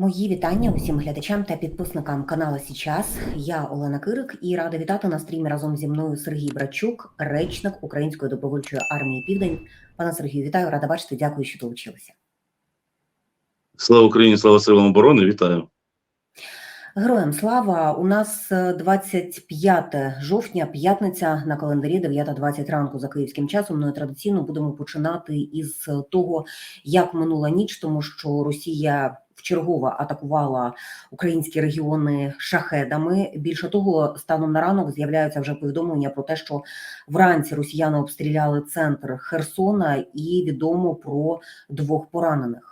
Мої вітання усім глядачам та підписникам каналу Січас. Я Олена Кирик і рада вітати на стрімі разом зі мною Сергій Брачук, речник Української добровольчої армії Південь. Пане Сергію, вітаю, рада бачити. Дякую, що долучилися. Слава Україні, слава силам оборони, вітаю. Героям слава! У нас е, 25 жовтня, п'ятниця на календарі 9.20 ранку за київським часом. І традиційно будемо починати із того, як минула ніч, тому що Росія вчергово атакувала українські регіони шахедами. Більше того, станом на ранок з'являються вже повідомлення про те, що вранці росіяни обстріляли центр Херсона, і відомо про двох поранених.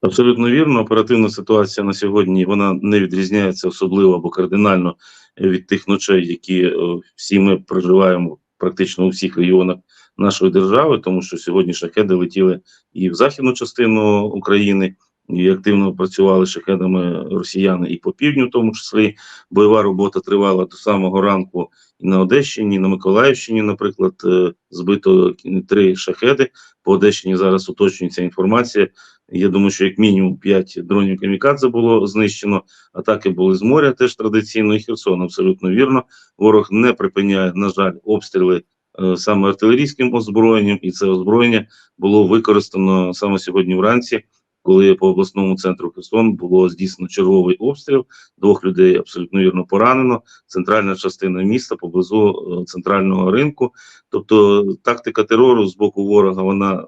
Абсолютно вірно. Оперативна ситуація на сьогодні вона не відрізняється особливо або кардинально від тих ночей, які е, всі ми проживаємо практично у всіх регіонах нашої держави, тому що сьогодні шахеди летіли і в західну частину України, і активно працювали шахедами росіяни, і по півдню, в тому числі бойова робота тривала до самого ранку і на Одещині, і на Миколаївщині, наприклад, е, збито три шахеди. По Одещині зараз уточнюється інформація. Я думаю, що як мінімум 5 дронів камікадзе було знищено. Атаки були з моря, теж традиційно і Херсон. Абсолютно вірно. Ворог не припиняє, на жаль, обстріли е, саме артилерійським озброєнням, і це озброєння було використано саме сьогодні вранці, коли по обласному центру Херсон було здійснено черговий обстріл. Двох людей абсолютно вірно поранено. Центральна частина міста поблизу е, центрального ринку. Тобто тактика терору з боку ворога вона.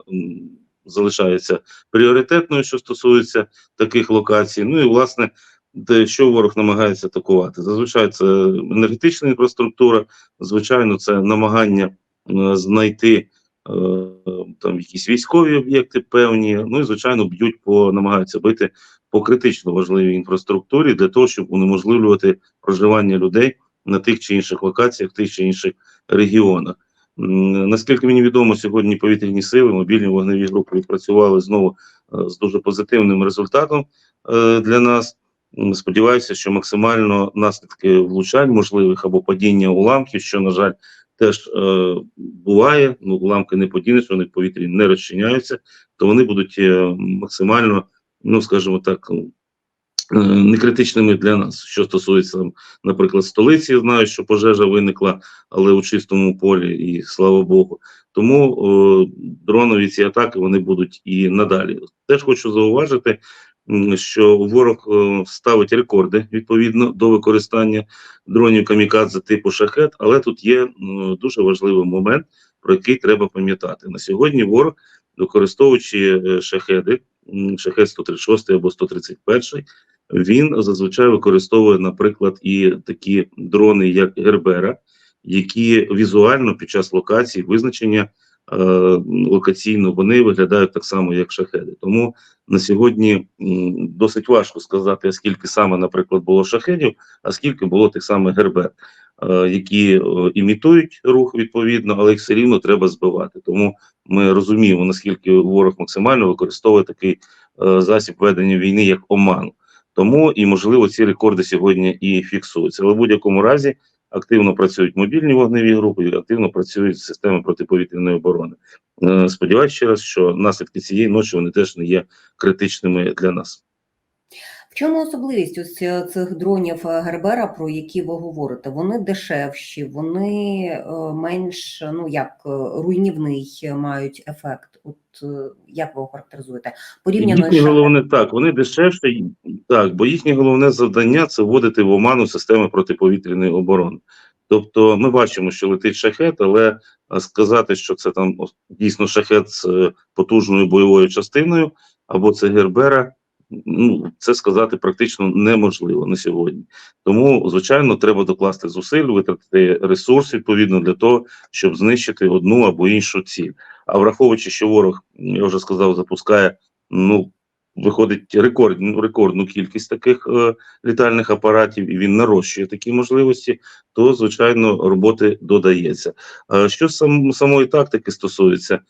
Залишається пріоритетною, що стосується таких локацій. Ну і власне, де що ворог намагається атакувати. Зазвичай це енергетична інфраструктура, звичайно, це намагання е, знайти е, там якісь військові об'єкти певні. Ну і звичайно, б'ють по намагаються бити по критично важливій інфраструктурі для того, щоб унеможливлювати проживання людей на тих чи інших локаціях, в тих чи інших регіонах. Наскільки мені відомо, сьогодні повітряні сили, мобільні вогневі групи відпрацювали знову е, з дуже позитивним результатом е, для нас. Сподіваюся, що максимально наслідки влучань можливих або падіння уламків, що на жаль теж е, буває. Ну уламки не подінеш, вони в повітрі не розчиняються, то вони будуть е, максимально, ну скажімо так, некритичними для нас. Що стосується, наприклад, столиці, знаю, що пожежа виникла, але у чистому полі, і слава Богу. Тому о, дронові ці атаки вони будуть і надалі. Теж хочу зауважити, що ворог е, ставить рекорди відповідно до використання дронів камікадзе типу шахет, але тут є м, дуже важливий момент, про який треба пам'ятати. На сьогодні ворог, використовуючи е, шахеди, шахет 136 або 131, він зазвичай використовує, наприклад, і такі дрони, як Гербера, які візуально під час локації визначення е, локаційно вони виглядають так само, як шахеди. Тому на сьогодні досить важко сказати, скільки саме, наприклад, було шахедів, а скільки було тих самих гербер, е, які е, імітують рух відповідно, але їх все рівно треба збивати. Тому ми розуміємо, наскільки ворог максимально використовує такий е, засіб ведення війни, як оману. Тому і можливо ці рекорди сьогодні і фіксуються. Але в будь-якому разі активно працюють мобільні вогневі групи, активно працюють системи протиповітряної оборони. Сподіваюсь Сподіваюся ще раз, що наслідки цієї ночі вони теж не є критичними для нас. В чому особливість ось е, цих дронів е, Гербера, про які ви говорите? Вони дешевші, вони е, менш ну як руйнівний мають ефект. От як ви охарактеризуєте? Порівняно Їхнє головне так, вони дешевші, так, бо їхнє головне завдання це вводити в оману системи протиповітряної оборони. Тобто ми бачимо, що летить шахет, але сказати, що це там дійсно шахет з потужною бойовою частиною, або це Гербера, ну це сказати практично неможливо на сьогодні. Тому, звичайно, треба докласти зусиль, витратити ресурс відповідно для того, щоб знищити одну або іншу ціль. А враховуючи, що ворог, я вже сказав, запускає ну виходить рекордну рекордну кількість таких е, літальних апаратів, і він нарощує такі можливості, то звичайно роботи додається. Е, що сам самої тактики стосується, е,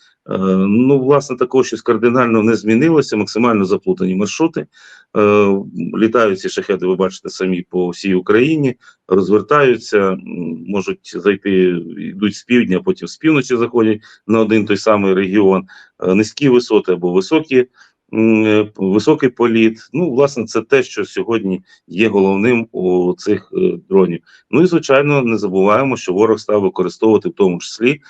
ну власне такого щось кардинально не змінилося. Максимально заплутані маршрути. Е, літають ці шахеди, ви бачите самі по всій Україні, розвертаються, можуть зайти, йдуть з півдня, потім з півночі заходять на один той самий регіон. Е, низькі висоти або високі високий політ. Ну, власне, це те, що сьогодні є головним у цих е, дронів. Ну і звичайно, не забуваємо, що ворог став використовувати в тому числі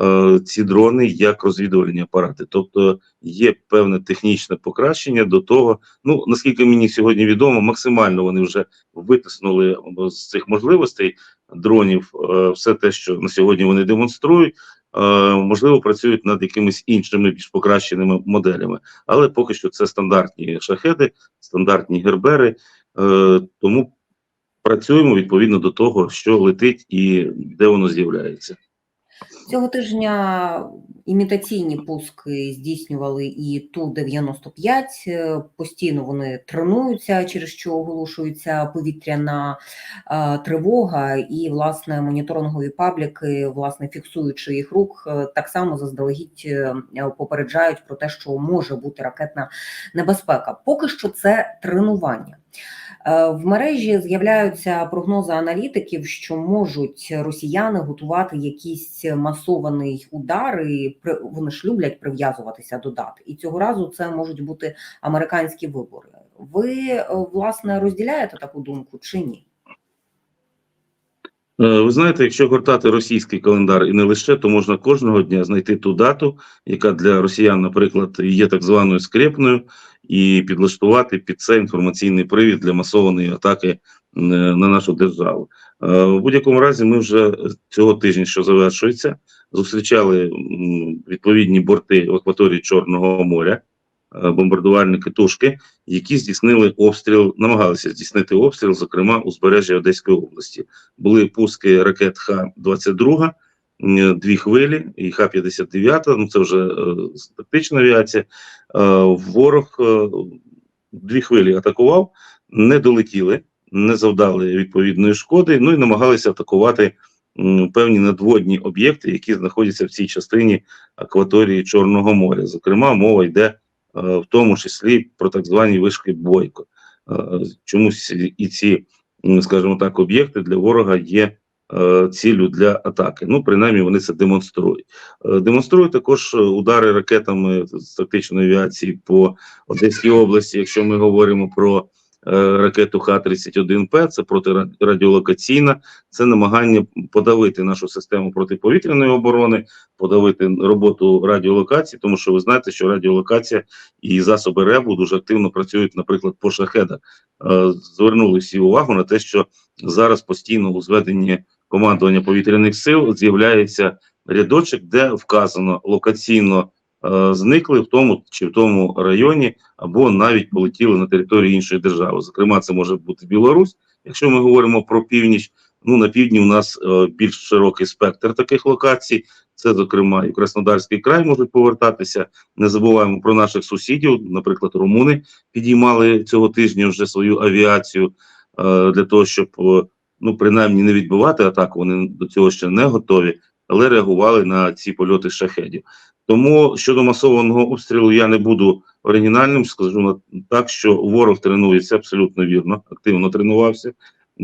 е, ці дрони як розвідувальні апарати. Тобто є певне технічне покращення до того. Ну наскільки мені сьогодні відомо, максимально вони вже витиснули е, з цих можливостей дронів е, все те, що на сьогодні вони демонструють. Е, можливо, працюють над якимись іншими більш покращеними моделями, але поки що це стандартні шахеди, стандартні гербери. Е, тому працюємо відповідно до того, що летить і де воно з'являється. Цього тижня імітаційні пуски здійснювали і Ту-95. Е, Постійно вони тренуються, через що оголошується повітряна е, тривога, і власне моніторингові пабліки, власне фіксуючи їх рух, е, так само заздалегідь попереджають про те, що може бути ракетна небезпека. Поки що це тренування. Е, В мережі з'являються прогнози аналітиків, що можуть росіяни готувати якісь масований удар, і при- вони ж люблять прив'язуватися до дат. І цього разу це можуть бути американські вибори. Ви е, власне розділяєте таку думку чи ні? Е, Ви знаєте, якщо гортати російський календар і не лише, то можна кожного дня знайти ту дату, яка для росіян, наприклад, є так званою скрепною, і підлаштувати під це інформаційний привід для масованої атаки е, на нашу державу. Е, В будь-якому разі, ми вже цього тижня, що завершується, зустрічали відповідні борти в акваторії Чорного моря, е, бомбардувальники тушки, які здійснили обстріл, намагалися здійснити обстріл, зокрема у збережжі Одеської області були пуски ракет Х-22, дві хвилі і Х-59, ну це вже е, тактична авіація. Е, ворог е, дві хвилі атакував, не долетіли, не завдали відповідної шкоди, ну і намагалися атакувати певні надводні об'єкти, які знаходяться в цій частині акваторії Чорного моря. Зокрема, мова йде е, в тому числі про так звані вишки Бойко. Е, Чомусь і ці скажімо так, об'єкти для ворога є е, ціллю для атаки. Ну, принаймні, вони це демонструють. Е, демонструють також е, удари ракетами з тактичної авіації по Одеській області. Якщо ми говоримо про е, ракету Х-31П, це протирадіолокаційна, це намагання подавити нашу систему протиповітряної оборони, подавити роботу радіолокації, тому що ви знаєте, що радіолокація і засоби РЕБу дуже активно працюють, наприклад, по шахедах. Е, Звернули всі увагу на те, що зараз постійно у зведенні командування повітряних сил з'являється рядочок, де вказано локаційно е, зникли в тому чи в тому районі, або навіть полетіли на територію іншої держави. Зокрема, це може бути Білорусь. Якщо ми говоримо про північ, ну на півдні у нас е, більш широкий спектр таких локацій. Це, зокрема, і Краснодарський край можуть повертатися. Не забуваємо про наших сусідів, наприклад, румуни підіймали цього тижня вже свою авіацію е, для того, щоб е, ну принаймні не відбивати атаку. Вони до цього ще не готові, але реагували на ці польоти шахедів. Тому щодо масованого обстрілу я не буду оригінальним. Скажу так, що ворог тренується абсолютно вірно, активно тренувався. Е,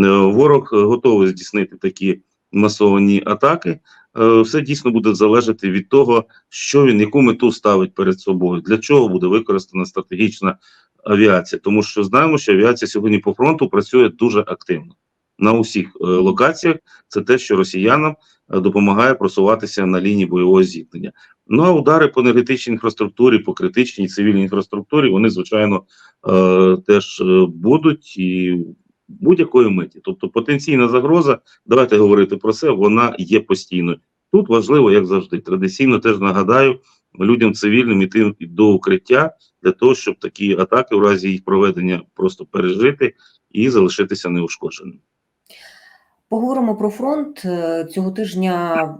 Ворог е, готовий здійснити такі масовані атаки. Е, Все дійсно буде залежати від того, що він, яку мету ставить перед собою, для чого буде використана стратегічна авіація. Тому що знаємо, що авіація сьогодні по фронту працює дуже активно на усіх локаціях. Це те, що росіянам допомагає просуватися на лінії бойового зіткнення. Ну а удари по енергетичній інфраструктурі, по критичній цивільній інфраструктурі, вони звичайно е, теж е, будуть і будь-якої миті. Тобто потенційна загроза, давайте говорити про це, вона є постійною. Тут важливо, як завжди, традиційно теж нагадаю людям цивільним іти до укриття для того, щоб такі атаки в разі їх проведення просто пережити і залишитися неушкодженим. Поговоримо про фронт Е, цього тижня.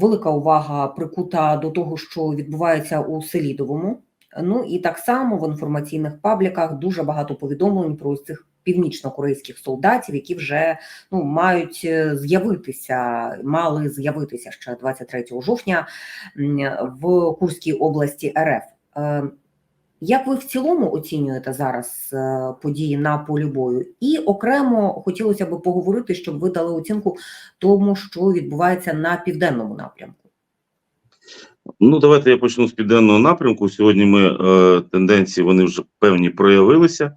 Велика увага прикута до того, що відбувається у Селідовому. Ну і так само в інформаційних пабліках дуже багато повідомлень про цих північно-корейських солдатів, які вже ну мають е, з'явитися, мали з'явитися ще 23 жовтня в Курській області РФ. Як ви в цілому оцінюєте зараз е, події на полі бою? І окремо хотілося б поговорити, щоб ви дали оцінку тому, що відбувається на південному напрямку. Ну, давайте я почну з південного напрямку. Сьогодні ми е, тенденції вони вже певні проявилися.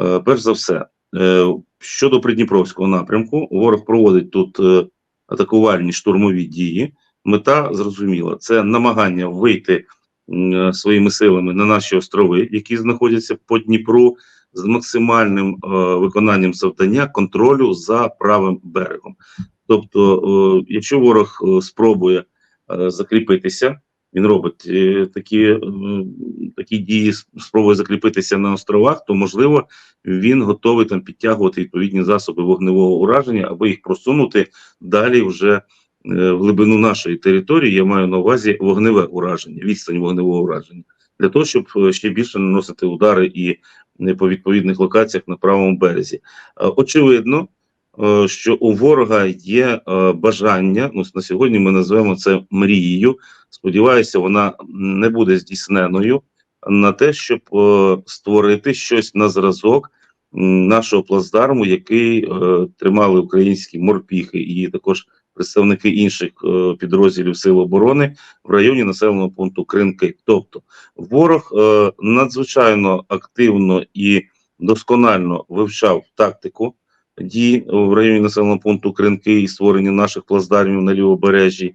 Е, перш за все, е, щодо Придніпровського напрямку, ворог проводить тут е, атакувальні штурмові дії. Мета зрозуміла: це намагання вийти своїми силами на наші острови, які знаходяться по Дніпру, з максимальним е, виконанням завдання контролю за правим берегом. Тобто, е, якщо ворог е, спробує е, закріпитися, він робить е, такі, е, такі дії, спробує закріпитися на островах, то можливо він готовий там підтягувати відповідні засоби вогневого ураження, аби їх просунути далі вже е, в глибину нашої території. Я маю на увазі вогневе ураження, відстань вогневого ураження, для того, щоб е, ще більше наносити удари і е, по відповідних локаціях на правому березі. Е, Очевидно, е, що у ворога є е, бажання. Ну на сьогодні ми називаємо це мрією. Сподіваюся, вона не буде здійсненою на те, щоб е, створити щось на зразок нашого плацдарму, який е, тримали українські морпіхи і також представники інших е, підрозділів Сил оборони в районі населеного пункту Кринки. Тобто ворог е, надзвичайно активно і досконально вивчав тактику дій в районі населеного пункту Кринки і створення наших плацдармів на лівобережжі,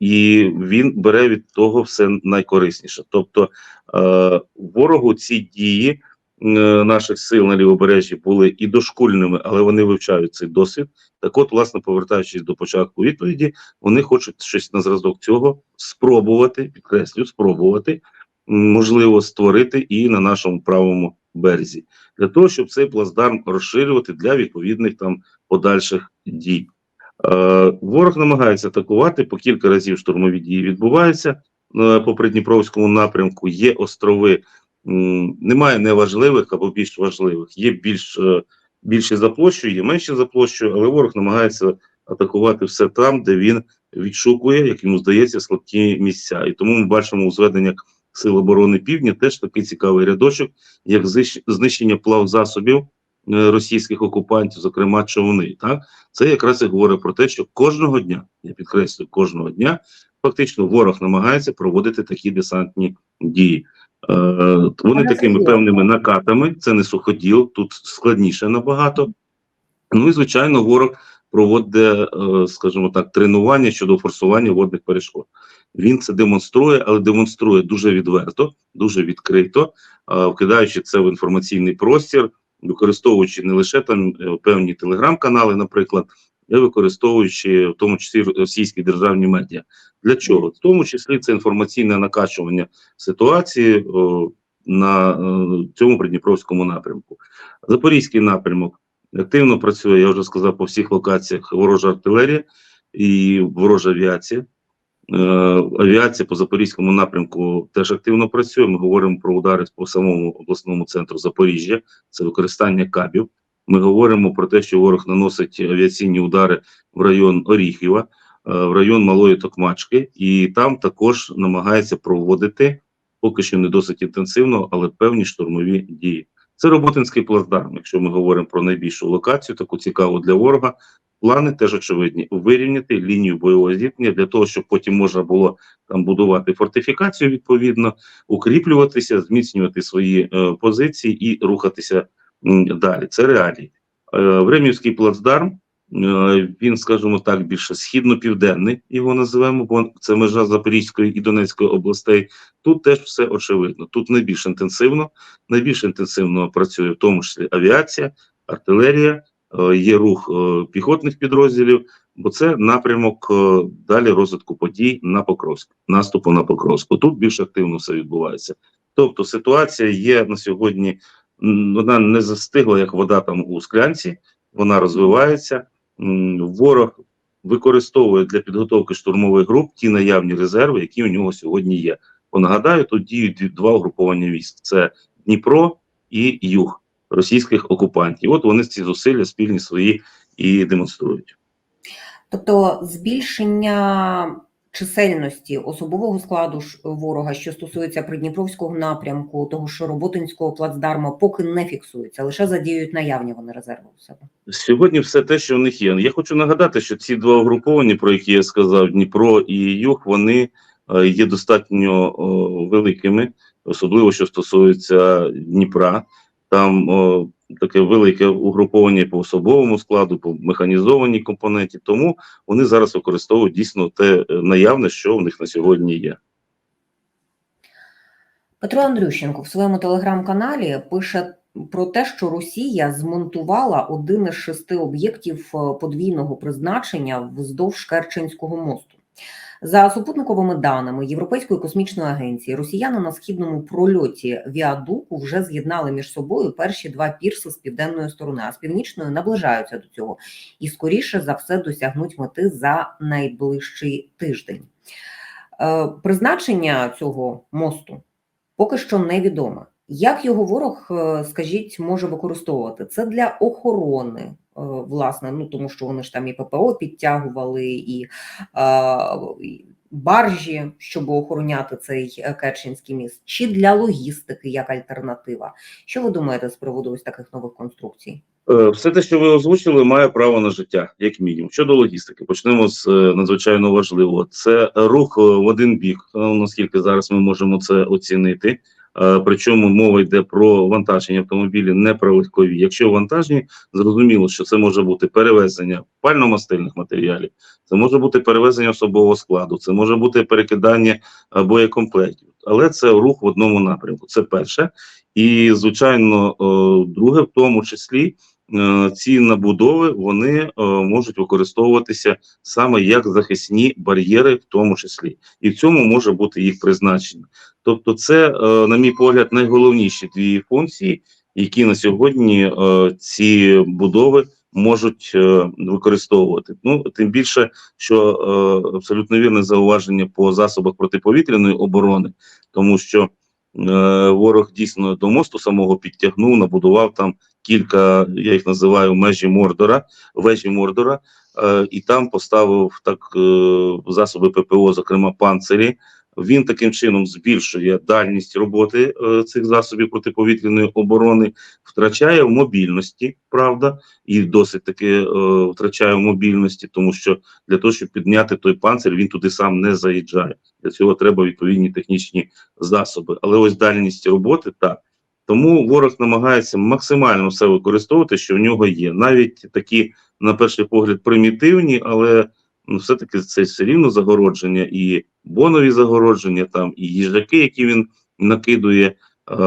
і він бере від того все найкорисніше. Тобто е, ворогу ці дії наших сил на лівобережжі були і дошкульними, але вони вивчають цей досвід. Так, от, власне, повертаючись до початку відповіді, вони хочуть щось на зразок цього спробувати, підкреслю, спробувати можливо створити і на нашому правому березі для того, щоб цей плацдарм розширювати для відповідних там подальших дій. Е, ворог намагається атакувати по кілька разів штурмові дії відбуваються е, по Придніпровському напрямку. Є острови, немає неважливих або більш важливих, є більш е, більші за площею, є менші за площею, але ворог намагається атакувати все там, де він відшукує, як йому здається, слабкі місця. І тому ми бачимо у зведеннях Сил оборони Півдня теж такий цікавий рядочок, як знищ- знищення плавзасобів е, російських окупантів, зокрема човни. Так це якраз і говорить про те, що кожного дня, я підкреслюю, кожного дня фактично ворог намагається проводити такі десантні дії. Е, вони такими певними накатами, це не суходіл, тут складніше набагато. Ну і звичайно, ворог проводить, е, скажімо так, тренування щодо форсування водних перешкод. Він це демонструє, але демонструє дуже відверто, дуже відкрито, е, вкидаючи це в інформаційний простір, використовуючи не лише там певні телеграм-канали, наприклад, використовуючи в тому числі російські державні медіа. Для чого? В тому числі це інформаційне накачування ситуації на е, цьому придніпровському напрямку. Запорізький напрямок активно працює, я вже сказав, по всіх локаціях ворожа артилерія і ворожа авіація. Е, авіація по запорізькому напрямку теж активно працює. Ми говоримо про удари по самому обласному центру Запоріжжя, це використання кабів. Ми говоримо про те, що ворог наносить авіаційні удари в район Оріхіва, е, в район Малої Токмачки, і там також намагається проводити поки що не досить інтенсивно, але певні штурмові дії. Це Роботинський плацдарм. Якщо ми говоримо про найбільшу локацію, таку цікаву для ворога. Плани теж очевидні вирівняти лінію бойового зіткнення для того, щоб потім можна було там будувати фортифікацію відповідно, укріплюватися, зміцнювати свої е, позиції і рухатися далі. Це реалії. Е, Времівський плацдарм. е, Він, скажімо так, більше східно-південний, його називаємо, бо це межа Запорізької і Донецької областей. Тут теж все очевидно. Тут найбільш інтенсивно, найбільш інтенсивно працює в тому числі авіація, артилерія, е, є рух піхотних підрозділів, бо це напрямок далі розвитку подій на Покровськ, наступу на Покровську. Тут більш активно все відбувається. Тобто ситуація є на сьогодні, вона не застигла, як вода там у склянці, вона розвивається. Ворог використовує для підготовки штурмових груп ті наявні резерви, які у нього сьогодні є. Бо нагадаю, тут діють два угруповання військ: це Дніпро і Юг російських окупантів. От вони ці зусилля спільні свої і демонструють. Тобто збільшення чисельності особового складу ж ворога, що стосується Придніпровського напрямку, того що Роботинського плацдарма, поки не фіксується, лише задіють наявні вони резерви у себе. Сьогодні все те, що в них є. Я хочу нагадати, що ці два угруповання, про які я сказав, Дніпро і Юг, вони е, є достатньо великими, особливо що стосується Дніпра. Там о, таке велике угруповання по особовому складу, по механізованій компоненті. Тому вони зараз використовують дійсно те е, наявне, що в них на сьогодні є. Петро Андрющенко в своєму телеграм-каналі пише про те, що Росія змонтувала один із шести об'єктів е, подвійного призначення вздовж Керченського мосту. За супутниковими даними Європейської космічної агенції, росіяни на східному прольоті Віадуку вже з'єднали між собою перші два пірси з південної сторони, а з північної наближаються до цього і скоріше за все досягнуть мети за найближчий тиждень. Е, Призначення цього мосту поки що невідоме. Як його ворог, е, скажіть, може використовувати? Це для охорони, власне, ну тому що вони ж там і ППО підтягували, і, е, баржі, щоб охороняти цей е, Керченський міст, чи для логістики як альтернатива. Що ви думаєте з приводу ось таких нових конструкцій? Е, Все те, що ви озвучили, має право на життя, як мінімум. Щодо логістики, почнемо з е, надзвичайно важливого. Це рух е, в один бік, е, наскільки зараз ми можемо це оцінити. Е, Причому мова йде про вантажні автомобілі, не про легкові. Якщо вантажні, зрозуміло, що це може бути перевезення пально-мастильних матеріалів, це може бути перевезення особового складу, це може бути перекидання е, боєкомплектів. Але це рух в одному напрямку. Це перше. І, звичайно, е, друге, в тому числі, ці набудови вони е, можуть використовуватися саме як захисні бар'єри, в тому числі, і в цьому може бути їх призначення. Тобто, це, е, на мій погляд, найголовніші дві функції, які на сьогодні е, ці будови можуть е, використовувати. Ну тим більше, що е, абсолютно вірне зауваження по засобах протиповітряної оборони, тому що е, ворог дійсно до мосту самого підтягнув, набудував там кілька, я їх називаю межі Мордора, вежі Мордора, е, і там поставив так е, засоби ППО, зокрема панцирі. Він таким чином збільшує дальність роботи е, цих засобів протиповітряної оборони, втрачає в мобільності, правда, і досить таки е, втрачає в мобільності, тому що для того, щоб підняти той панцир, він туди сам не заїжджає. Для цього треба відповідні технічні засоби. Але ось дальність роботи так. Тому ворог намагається максимально все використовувати, що в нього є. Навіть такі, на перший погляд, примітивні, але ну, все-таки це все рівно загородження, і бонові загородження, там, і їжаки, які він накидує е,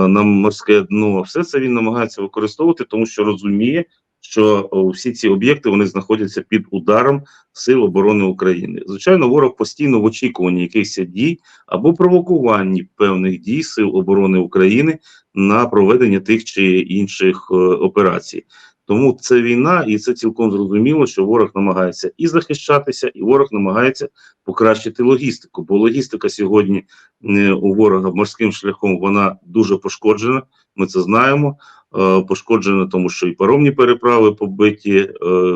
на морське дно. Все це він намагається використовувати, тому що розуміє, що всі ці об'єкти вони знаходяться під ударом Сил оборони України. Звичайно, ворог постійно в очікуванні якихось дій або провокуванні певних дій Сил оборони України на проведення тих чи інших е, операцій. Тому це війна, і це цілком зрозуміло, що ворог намагається і захищатися, і ворог намагається покращити логістику. Бо логістика сьогодні е, у ворога морським шляхом вона дуже пошкоджена. Ми це знаємо. Е, пошкоджена, тому що і паромні переправи побиті,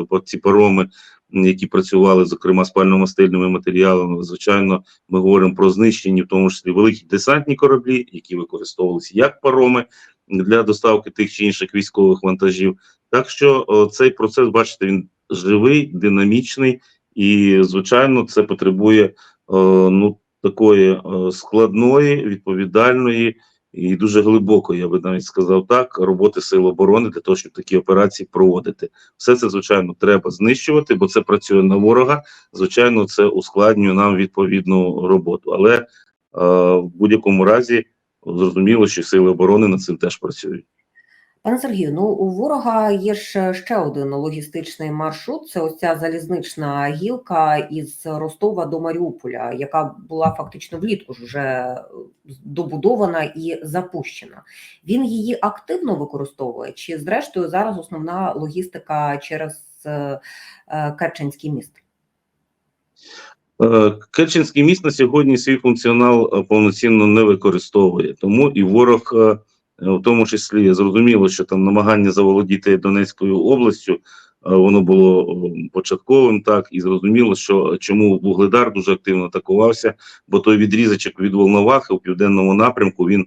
по ці пароми, які працювали, зокрема, з пально-мастильними матеріалами. Звичайно, ми говоримо про знищені, в тому числі великі десантні кораблі, які використовувалися як пароми для доставки тих чи інших військових вантажів. Так що о, цей процес, бачите, він живий, динамічний, і звичайно, це потребує о, ну такої о, складної, відповідальної і дуже глибоко, я би навіть сказав так, роботи сил оборони для того, щоб такі операції проводити. Все це звичайно треба знищувати, бо це працює на ворога. Звичайно, це ускладнює нам відповідну роботу. Але е, в будь-якому разі зрозуміло, що сили оборони над цим теж працюють. Пане Сергію, ну у ворога є ж ще один логістичний маршрут. Це ось ця залізнична гілка із Ростова до Маріуполя, яка була фактично влітку ж вже добудована і запущена. Він її активно використовує, чи зрештою зараз основна логістика через е, е, Керченський міст? Е, Керченський міст на сьогодні свій функціонал е, повноцінно не використовує, тому і ворог, е, в тому числі, зрозуміло, що там намагання заволодіти Донецькою областю, е, воно було початковим, так і зрозуміло, що чому Вугледар дуже активно атакувався, бо той відрізочок від Волновахи у південному напрямку він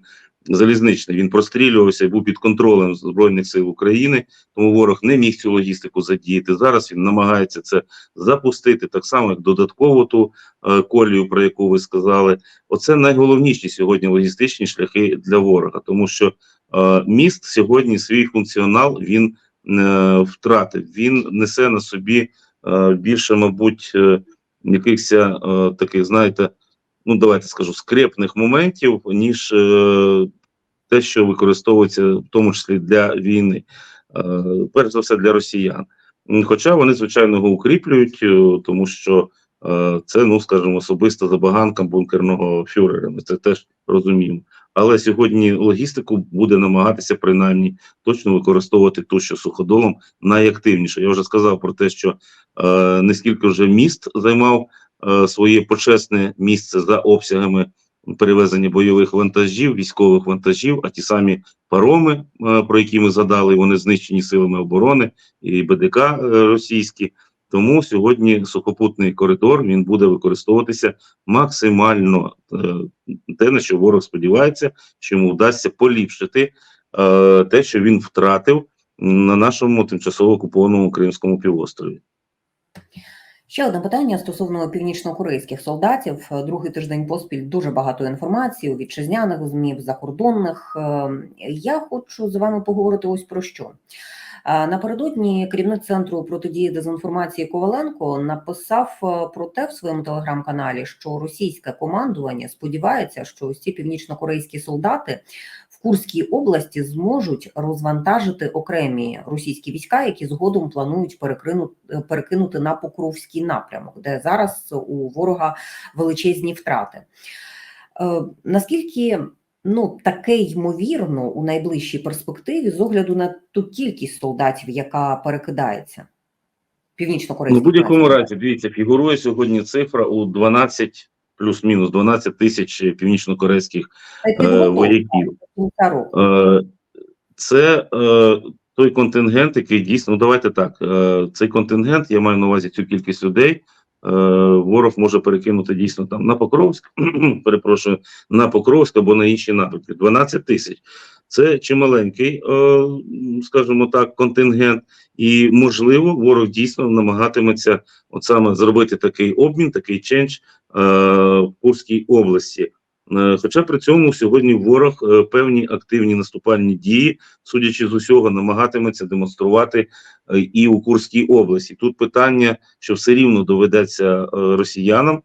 залізничний. Він прострілювався і був під контролем Збройних сил України, тому ворог не міг цю логістику задіяти. Зараз він намагається це запустити так само, як додатково ту е, колію, про яку ви сказали. Оце найголовніші сьогодні логістичні шляхи для ворога, тому що е, міст сьогодні свій функціонал він е, втратив. Він несе на собі е, більше, мабуть, е, якихось е, таких, знаєте, ну давайте скажу, скрепних моментів, ніж е, те, що використовується в тому числі для війни, е, перш за все для росіян. Хоча вони, звичайно, його укріплюють, е, тому що е, це, ну скажімо, особиста забаганка бункерного фюрера. Ми це теж розуміємо. Але сьогодні логістику буде намагатися принаймні точно використовувати ту, що суходолом найактивніше. Я вже сказав про те, що е, не скільки вже міст займав своє почесне місце за обсягами перевезення бойових вантажів, військових вантажів, а ті самі пароми, е, про які ми згадали, вони знищені силами оборони і БДК е, російські. Тому сьогодні сухопутний коридор він буде використовуватися максимально е, те, на що ворог сподівається, що йому вдасться поліпшити е, те, що він втратив на нашому тимчасово окупованому Кримському півострові. Ще одне питання стосовно північнокорейських солдатів. Другий тиждень поспіль дуже багато інформації у вітчизняних змів, закордонних. Е, Я хочу з вами поговорити ось про що. Е, Напередодні керівник центру протидії дезінформації Коваленко написав е, про те в своєму телеграм-каналі, що російське командування сподівається, що ці північнокорейські солдати Курській області зможуть розвантажити окремі російські війська, які згодом планують перекинути, перекинути на Покровський напрямок, де зараз у ворога величезні втрати. Е, наскільки ну таке ймовірно у найближчій перспективі з огляду на ту кількість солдатів, яка перекидається? Ну, Північно-корейських в будь-якому разі, дивіться, фігурує сьогодні цифра у 12 плюс-мінус 12 тисяч північно-корейських е, вояків. Е, Це е, той контингент, який дійсно, ну давайте так. е, Цей контингент, я маю на увазі цю кількість людей. е, Ворог може перекинути дійсно там на Покровськ, перепрошую, на Покровськ або на інші напрямки. 12 тисяч. Це чималенький, е, скажімо так, контингент, і можливо, ворог дійсно намагатиметься от саме зробити такий обмін, такий ченч в Курській області. Е, Хоча при цьому сьогодні ворог е, певні активні наступальні дії, судячи з усього, намагатиметься демонструвати е, і у Курській області. Тут питання, що все рівно доведеться е, росіянам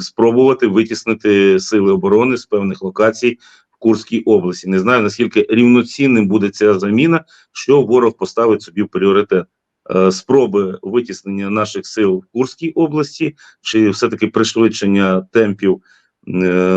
спробувати витіснити сили оборони з певних локацій в Курській області. Не знаю наскільки рівноцінним буде ця заміна, що ворог поставить собі в пріоритет. Е, Спроби витіснення наших сил в Курській області, чи все-таки пришвидшення темпів е,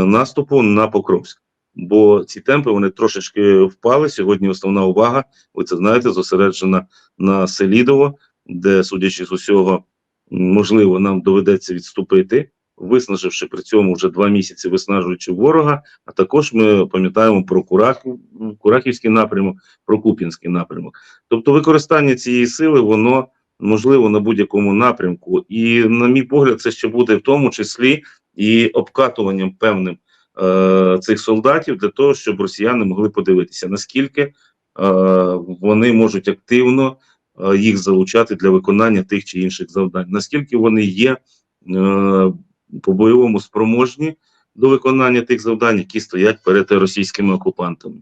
наступу на Покровськ. Бо ці темпи вони трошечки впали. Сьогодні основна увага, ви це знаєте, зосереджена на Селідово, де, судячи з усього, можливо, нам доведеться відступити, виснаживши при цьому вже два місяці, виснажуючи ворога. А також ми пам'ятаємо про Курахів, Курахівський напрямок, про Куп'янський напрямок. Тобто, використання цієї сили, воно можливо на будь-якому напрямку. І, на мій погляд, це ще буде в тому числі і обкатуванням певним е, цих солдатів для того, щоб росіяни могли подивитися, наскільки е, вони можуть активно е, їх залучати для виконання тих чи інших завдань, наскільки вони є е, по бойовому спроможні до виконання тих завдань, які стоять перед російськими окупантами.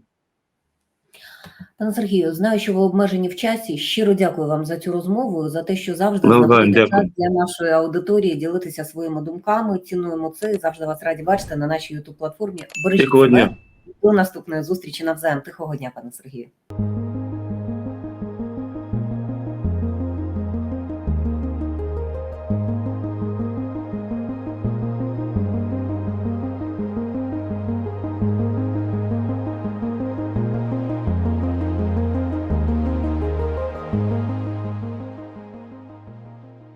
Пане Сергію, знаю, що ви обмежені в часі. Щиро дякую вам за цю розмову, за те, що завжди знаходите час для нашої аудиторії ділитися своїми думками. Цінуємо це і завжди вас раді бачити на нашій youtube платформі. Бережіть себе. До наступної зустрічі навзаєм. Тихого дня, пане Сергію.